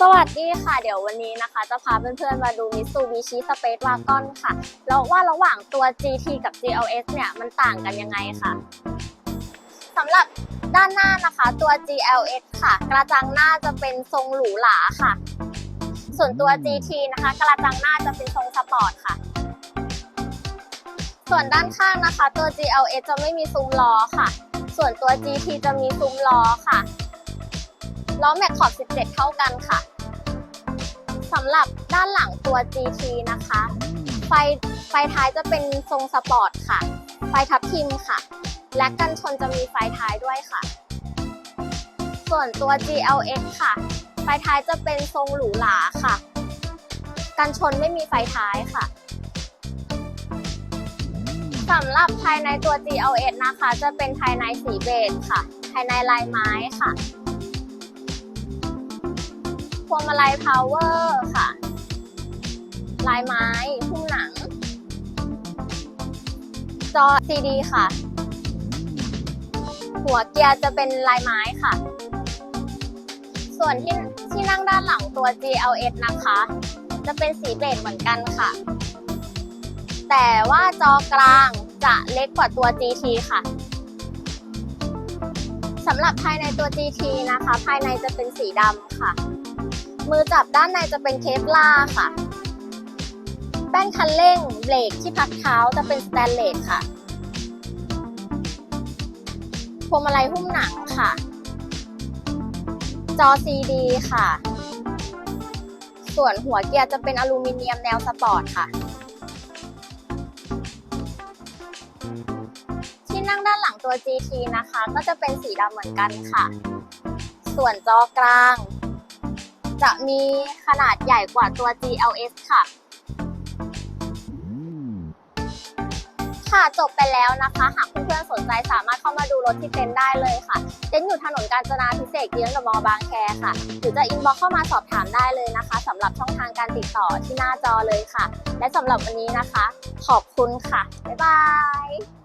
สวัสดีค่ะ เดี๋ยววันนี้นะคะ จะพาเพื่อนๆมาดู Mitsubishi Space Wagon ค่ะ แล้วว่าระหว่างตัว GT กับ GLS เนี่ย มันต่างกันยังไงค่ะสำหรับด้านหน้านะคะตัว GLS ค่ะ กระจังหน้าจะเป็นทรงหรูหราค่ะ ส่วนตัว GT นะคะ กระจังหน้าจะเป็นทรงสปอร์ตค่ะ ส่วนด้านข้างนะคะ ตัว GLS จะไม่มีซุ้มล้อค่ะ ส่วนตัว GT จะมีซุ้มล้อค่ะ ล้อแม็กขอบ 17 เท่ากันค่ะสำหรับด้านหลังตัว GT นะคะ ไฟไฟท้ายจะเป็นทรงสปอร์ตค่ะ ไฟทับทิมค่ะ และกันชนจะมีไฟท้ายด้วยค่ะ ส่วนตัว GLX ค่ะ ไฟท้ายจะเป็นทรงหรูหราค่ะ กันชนไม่มีไฟท้ายค่ะสำหรับภายในตัว GLS นะคะ จะเป็นภายในสีเบจค่ะ ภายในลายไม้ค่ะ พวงมาลัยพาวเวอร์ค่ะ ลายไม้หุ้มหนัง จอ CD ค่ะ หัวเกียร์จะเป็นลายไม้ค่ะ ส่วนที่ที่นั่งด้านหลังตัว GLS นะคะ จะเป็นสีเบจเหมือนกันค่ะ แต่ว่าจอกลางจะเล็กกว่าตัว GT ค่ะสำหรับภายในตัว GT นะคะ ภายในจะเป็นสีดำค่ะ มือจับด้านในจะเป็นเคปลาค่ะ แป้นคันเร่งเบรกที่พักเท้าจะเป็นสแตนเลสค่ะพวงมาลัยหุ้มหนังค่ะ จอ CD ค่ะ ส่วนหัวเกียร์จะเป็นอลูมิเนียมแนวสปอร์ตค่ะ ที่นั่งด้านหลังตัว GT นะคะ ก็จะเป็นสีดำเหมือนกันค่ะ ส่วนจอกลาง จะมีขนาดใหญ่กว่าตัว GLS ค่ะ ค่ะจบไปแล้วนะคะ หากเพื่อนๆสนใจสามารถเข้ามาดูรถที่เต็นท์ได้เลยค่ะ เต็นท์อยู่ถนนกาญจนาพิเศษกเยื้องกับมอบางแคค่ะ หรือจะอินบ็อกเข้ามาสอบถามได้เลยนะคะสำหรับช่องทางการติดต่อที่หน้าจอเลยค่ะ และสำหรับวันนี้นะคะ ขอบคุณค่ะ บ๊ายบาย